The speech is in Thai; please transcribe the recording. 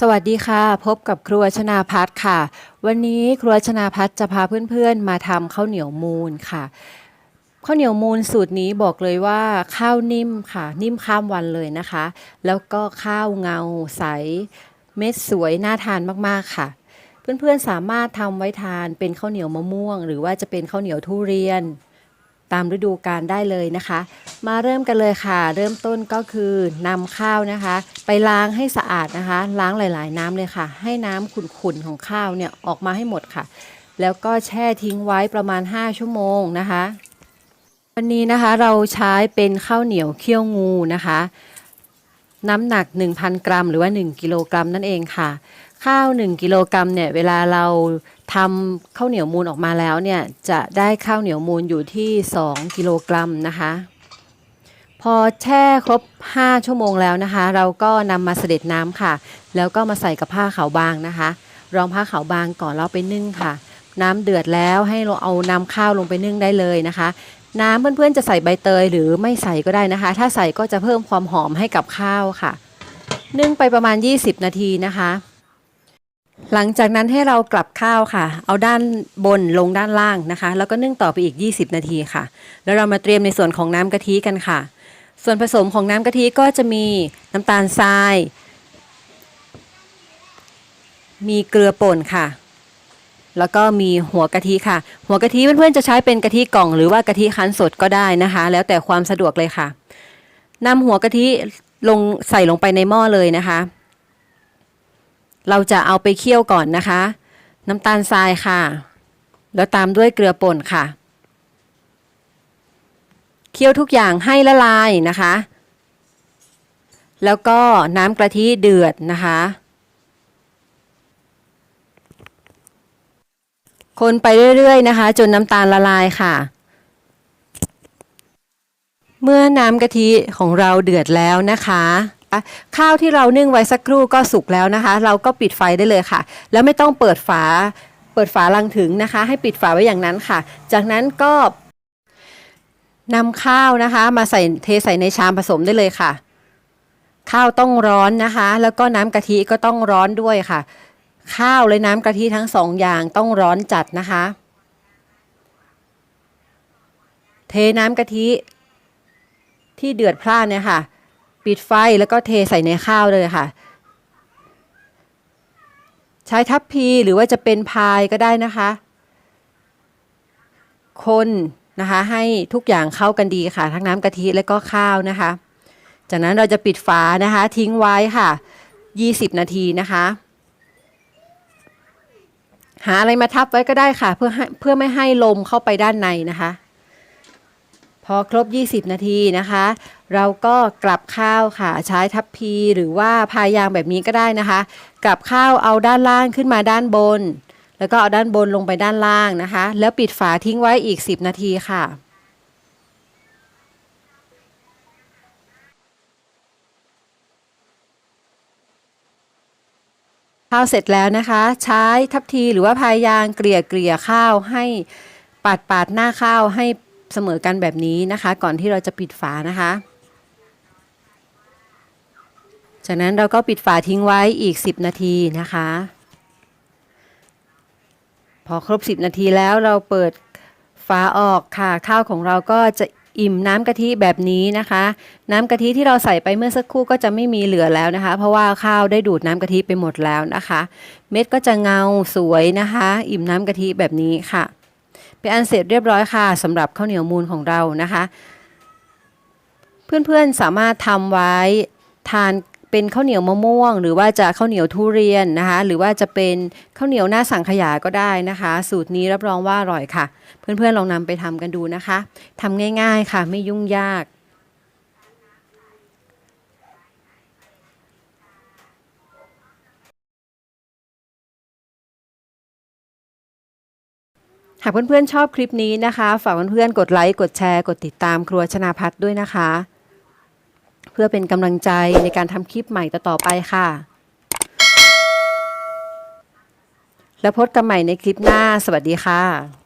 สวัสดีค่ะ พบกับครัวชนาพัฒค่ะ วันนี้ครัวชนาพัฒจะพาเพื่อนๆ มาทำข้าวเหนียวมูนค่ะ ข้าวเหนียวมูนสูตรนี้บอกเลยว่าข้าวนิ่มค่ะ นิ่มข้ามวันเลยนะคะ แล้วก็ข้าวเงาใส เม็ดสวยน่าทานมากๆค่ะ เพื่อนๆสามารถทำไว้ทานเป็นข้าวเหนียวมะม่วง หรือว่าจะเป็นข้าวเหนียวทุเรียน ตามฤดูกาลได้เลยนะคะ มาเริ่มกันเลยค่ะ เริ่มต้นก็คือนำข้าวนะคะ ไปล้างให้สะอาดนะคะ ล้างหลาย ๆ น้ำเลยค่ะ ให้น้ำขุ่นๆของข้าวเนี่ยออกมาให้หมดค่ะ แล้วก็แช่ทิ้งไว้ประมาณ 5 ชั่วโมงนะคะ วันนี้นะคะเราใช้เป็นข้าวเหนียวเคี่ยวงูนะคะ น้ำหนัก 1,000 กรัม หรือว่า 1 กิโลกรัมนั่นเองค่ะ ข้าว 1 กิโลกรัมเนี่ยเวลาเราทำข้าวเหนียวมูลออกมาแล้วเนี่ยจะได้ข้าวเหนียวมูลอยู่ที่ 2 กิโลกรัมนะคะ พอแช่ครบ 5 ชั่วโมงแล้วนะคะ เราก็นำมาเสด็จน้ำค่ะ แล้วก็มาใส่กับผ้าขาวบางนะคะ รองผ้าขาวบางก่อนแล้วไปนึ่งค่ะ น้ำเดือดแล้วให้เราเอาน้ำข้าวลงไปนึ่งได้เลยนะคะ น้ำเพื่อนๆจะใส่ใบเตยหรือไม่ใส่ก็ได้นะคะ ถ้าใส่ก็จะเพิ่มความหอมให้กับข้าวค่ะ นึ่งไปประมาณ 20 นาทีนะคะ หลังจากนั้นให้เรากลับข้าวค่ะ เอาด้านบนลงด้านล่างนะคะ แล้วก็นึ่งต่อไปอีก 20 นาทีค่ะ แล้วเรามาเตรียมในส่วนของน้ำกะทิกันค่ะ ส่วนผสมของน้ำกะทิก็จะมีน้ำตาลทราย มีเกลือป่นค่ะ แล้วก็มีหัวกะทิค่ะ หัวกะทิเพื่อนๆจะใช้เป็นกะทิกล่อง หรือว่ากะทิคั้นสดก็ได้นะคะ แล้วแต่ความสะดวกเลยค่ะนำหัวกะทิลงใส่ลงไปในหม้อเลยนะคะ เราจะเอาไปเคี่ยวก่อนนะคะ น้ำตาลทรายค่ะ แล้วตามด้วยเกลือป่นค่ะ เคี่ยวทุกอย่างให้ละลายนะคะ แล้วก็น้ำกะทิเดือดนะคะ คนไปเรื่อยๆนะคะ จนน้ำตาลละลายค่ะเมื่อน้ำกะทิของเราเดือดแล้วนะคะ ข้าวที่เรานึ่งไว้สักครู่ก็สุกแล้วนะคะ เราก็ปิดไฟได้เลยค่ะ แล้วไม่ต้องเปิดฝา เปิดฝาลังถึงนะคะ ให้ปิดฝาไว้อย่างนั้นค่ะ จากนั้นก็นำข้าวนะคะ มาใส่เทใส่ในชามผสมได้เลยค่ะ ข้าวต้องร้อนนะคะ แล้วก็น้ำกะทิก็ต้องร้อนด้วยค่ะ ข้าวและน้ำกะทิทั้งสองอย่างต้องร้อนจัดนะคะ เทน้ำกะทิที่เดือดพล่านเนี่ยค่ะ ปิดไฟแล้วก็เทใส่ในข้าวเลยค่ะ ใช้ทัพพีหรือว่าจะเป็นพายก็ได้นะคะ คนนะคะให้ทุกอย่างเข้ากันดีค่ะ ทั้งน้ำกะทิและก็ข้าวนะคะ จากนั้นเราจะปิดฝานะคะ ทิ้งไว้ค่ะ 20 นาทีนะคะ หาอะไรมาทับไว้ก็ได้ค่ะ เพื่อเพื่อไม่ให้ลมเข้าไปด้านในนะคะ พอครบ 20 นาทีนะคะ เราก็กลับข้าวค่ะใช้ทัพพีหรือว่าพายางแบบนี้ก็ได้นะคะ กลับข้าวเอาด้านล่างขึ้นมาด้านบน แล้วก็เอาด้านบนลงไปด้านล่างนะคะ แล้วปิดฝาทิ้งไว้อีก 10 นาทีค่ะ ข้าวเสร็จแล้วนะคะ ใช้ทัพทีหรือว่าพายางเกลี่ยเกลี่ยข้าวให้ปาดปาดหน้าข้าวให้ เสมอกันแบบนี้นะคะ ก่อนที่เราจะปิดฝานะคะ จากนั้นเราก็ปิดฝาทิ้งไว้อีก 10 นาทีนะคะ พอครบ 10 นาทีแล้วเราเปิดฝาออกค่ะ ข้าวของเราก็จะอิ่มน้ำกะทิแบบนี้นะคะ น้ำกะทิที่เราใส่ไปเมื่อสักครู่ก็จะไม่มีเหลือแล้วนะคะ เพราะว่าข้าวได้ดูดน้ำกะทิไปหมดแล้วนะคะ เม็ดก็จะเงาสวยนะคะ อิ่มน้ำกะทิแบบนี้ค่ะ เป็นอันเสร็จเรียบร้อยค่ะสำหรับข้าวเหนียวมูลของเรานะคะ เพื่อนๆสามารถทำไว้ทานเป็นข้าวเหนียวมะม่วง หรือว่าจะข้าวเหนียวทุเรียนนะคะ หรือว่าจะเป็นข้าวเหนียวหน้าสังขยาก็ได้นะคะ สูตรนี้รับรองว่าอร่อยค่ะ เพื่อนๆลองนำไปทำกันดูนะคะทำง่าย ๆค่ะ ไม่ยุ่งยาก หากเพื่อนๆชอบคลิปนี้นะคะ ฝากเพื่อนๆกดไลค์ กดแชร์ กดติดตามครัวชนาพัฒน์ด้วยนะคะ เพื่อเป็นกำลังใจในการทำคลิปใหม่ต่อๆไปค่ะ แล้วพบกันใหม่ในคลิปหน้า สวัสดีค่ะ